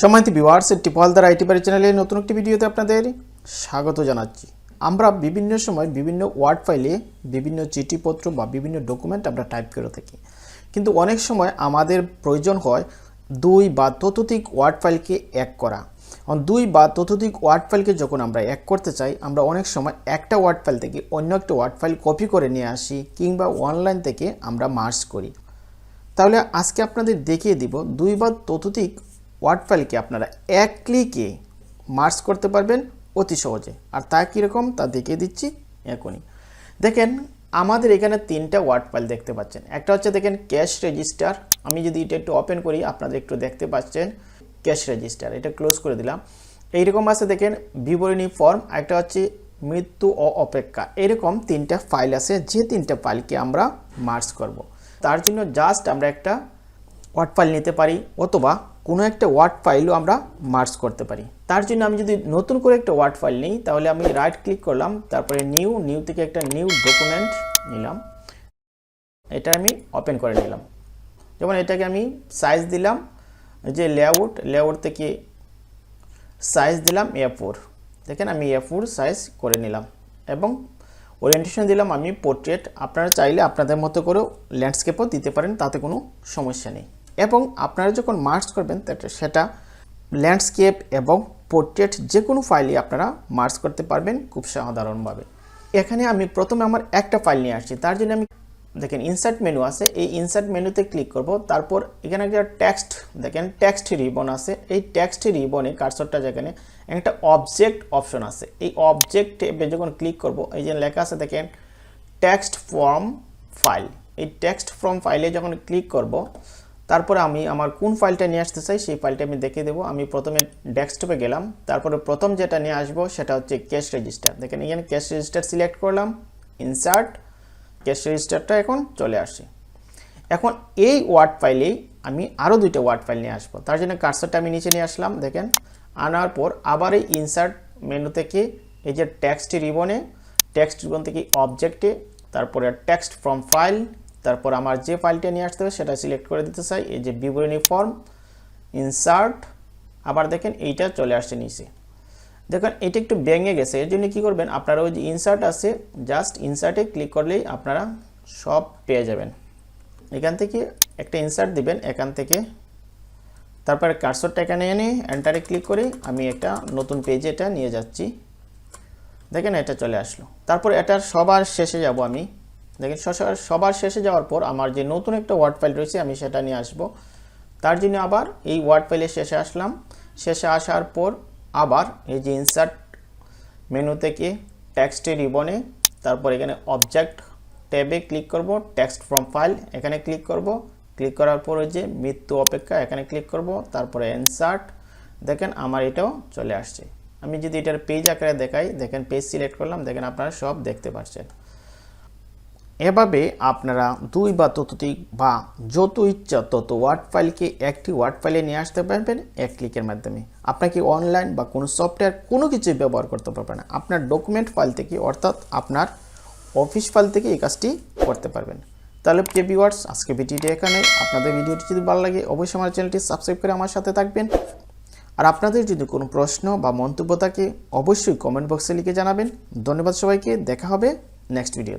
সম্মানিত viewers টিপলদার IT বাড়ি চ্যানেলে নতুন একটি ভিডিওতে আপনাদের স্বাগত জানাচ্ছি। আমরা বিভিন্ন সময় বিভিন্ন ওয়ার্ড ফাইলে বিভিন্ন চিঠিপত্র বা বিভিন্ন ডকুমেন্ট আমরা টাইপ করে থাকি। কিন্তু অনেক সময় আমাদের প্রয়োজন হয় দুই বা ততোধিক ওয়ার্ড ফাইলকে এক করা। দুই বা ততোধিক ওয়ার্ড ফাইলকে যখন আমরা এক করতে চাই, আমরা অনেক সময় একটা ওয়ার্ড ফাইল থেকে অন্য একটা ওয়ার্ড ফাইল কপি করে নিয়ে আসি কিংবা অনলাইন থেকে আমরা মার্চ করি। তাহলে আজকে আপনাদের দেখিয়ে দিব দুই বা ততোধিক ওয়ার্ড ফাইলকে আপনারা এক ক্লিকে মার্চ করতে পারবেন অতি সহজে। আর তা কীরকম তা দেখিয়ে দিচ্ছি এখনই। দেখেন, আমাদের এখানে তিনটা ওয়ার্ড ফাইল দেখতে পাচ্ছেন। একটা হচ্ছে দেখেন, ক্যাশ রেজিস্টার। আমি যদি এটা একটু ওপেন করি আপনাদের একটু দেখতে পাচ্ছেন ক্যাশ রেজিস্টার। এটা ক্লোজ করে দিলাম। এইরকম আছে দেখেন, বিবরণী ফর্ম। একটা হচ্ছে মৃত্যু ও অপেক্ষা। এরকম তিনটা ফাইল আছে, যে তিনটা ফাইলকে আমরা মার্চ করব। তার জন্য জাস্ট আমরা একটা ওয়ার্ড ফাইল নিতে পারি অথবা কোনো একটা ওয়ার্ড ফাইলও আমরা মার্চ করতে পারি। তার জন্য আমি যদি নতুন করে একটা ওয়ার্ড ফাইল নিই, তাহলে আমি রাইট ক্লিক করলাম, তারপরে নিউ নিউ থেকে একটা নিউ ডকুমেন্ট নিলাম। এটা আমি ওপেন করে নিলাম। যেমন এটাকে আমি সাইজ দিলাম যে লেআউট লেআউট থেকে সাইজ দিলাম এ ফোর দেখেন আমি এ ফোর সাইজ করে নিলাম এবং ওরিয়েন্টেশন দিলাম আমি পোর্ট্রেট আপনারা চাইলে আপনাদের মতো করেও ল্যান্ডস্কেপও দিতে পারেন, তাতে কোনো সমস্যা নেই। এবং আপনারা যখন মার্চ করবেন সেটা ল্যান্ডস্কেপ এবং পোর্ট্রেট যে কোনো ফাইলই আপনারা মার্চ করতে পারবেন খুব সাধারণভাবে। এখানে আমি প্রথমে আমার একটা ফাইল নিয়ে আসছি, তার জন্য আমি দেখেন ইনসার্ট মেনু আছে, এই ইনসার্ট মেনুতে ক্লিক করব, তারপর এখানে একটা টেক্সট দেখেন টেক্সট রিবন আছে, এই টেক্সট রিবনে কার্সরটা যেখানে, একটা অবজেক্ট অপশন আছে, এই অবজেক্ট ট্যাবে যখন ক্লিক করব, এই যে লেখা আছে, দেখেন টেক্সট ফর্ম ফাইল এই টেক্সট ফর্ম ফাইলে যখন ক্লিক করব তারপরে আমি আমার কোন ফাইলটা নিয়ে আসতে চাই, সেই ফাইলটা আমি দেখিয়ে দেবো। আমি প্রথমে ডেস্কটপে গেলাম, তারপরে প্রথম যেটা নিয়ে আসব সেটা হচ্ছে ক্যাশ রেজিস্টার দেখেন এখানে ক্যাশ রেজিস্টার সিলেক্ট করলাম ইনসার্ট ক্যাশ রেজিস্টারটা এখন চলে আসে। এখন এই ওয়ার্ড ফাইলেই আমি আরও দুইটা ওয়ার্ড ফাইল নিয়ে আসব। তার জন্য কার্সারটা আমি নিচে নিয়ে আসলাম, দেখেন। আনার পর আবার এই ইনসার্ট মেনু থেকে এই যে টেক্সট রিবনে টেক্সট রিবন থেকে অবজেক্টে তারপরে টেক্সট ফ্রম ফাইল তারপর আমার যে ফাইলটা নিয়ে আসতে হবে সেটা সিলেক্ট করে দিতে চাই। এই যে বিবরণী ফর্ম ইনসার্ট আবার দেখেন এইটা চলে আসছে নিচে। দেখেন, এটা একটু ভেঙে গেছে। এর জন্য কী করবেন, আপনারা ওই যে ইনসার্ট আছে জাস্ট ইনসার্টে ক্লিক করলেই আপনারা সব পেয়ে যাবেন। এখান থেকে একটা ইনসার্ট দিবেন, এখান থেকে। তারপরে কার্সরটা এখানে এনে এন্টারে ক্লিক করে আমি একটা নতুন পেজে এটা নিয়ে যাচ্ছি। দেখেন, এটা চলে আসলো। তারপর এটার সবার শেষে যাব আমি। দেখেন, সবার- শেষে যাওয়ার পর আমার যে নতুন একটা ওয়ার্ড ফাইল রয়েছে, আমি সেটা নিয়ে আসব। তার জন্য আবার এই ওয়ার্ড ফাইলের শেষে আসলাম। শেষে আসার পর আবার এই যে ইনসার্ট মেনু থেকে টেক্সটে রিবনে তারপর এখানে অবজেক্ট ট্যাবে ক্লিক করব টেক্সট ফ্রম ফাইল এখানে ক্লিক করব। ক্লিক করার পর ওই যে মৃত্যু অপেক্ষা এখানে ক্লিক করব, তারপরে ইনসার্ট দেখেন, আমার এটাও চলে আসছে। আমি যদি এটার পেজ আকারে দেখাই, দেখেন পেজ সিলেক্ট করলাম, দেখেন আপনারা সব দেখতে পাচ্ছেন এভাবে আপনারা দুই বা ততোধিক বা যত ইচ্ছা তত ওয়ার্ড ফাইলকে একটি ওয়ার্ড ফাইলে নিয়ে আসতে পারবেন এক ক্লিকের মাধ্যমে। আপনাকে অনলাইন বা কোনো সফটওয়্যার কোনো কিছুই ব্যবহার করতে পারবেন না। আপনার ডকুমেন্ট ফাইল থেকে, অর্থাৎ আপনার অফিস ফাইল থেকে এই কাজটি করতে পারবেন। তাহলে প্রিয় ভিউয়ার্স আজকে ভিডিওটি এখানে আপনাদের ভিডিওটি যদি ভালো লাগে, অবশ্যই আমার চ্যানেলটি সাবস্ক্রাইব করে আমার সাথে থাকবেন। আর আপনাদের যদি কোনো প্রশ্ন বা মন্তব্য থাকে, অবশ্যই কমেন্ট বক্সে লিখে জানাবেন। ধন্যবাদ সবাইকে, দেখা হবে নেক্সট ভিডিও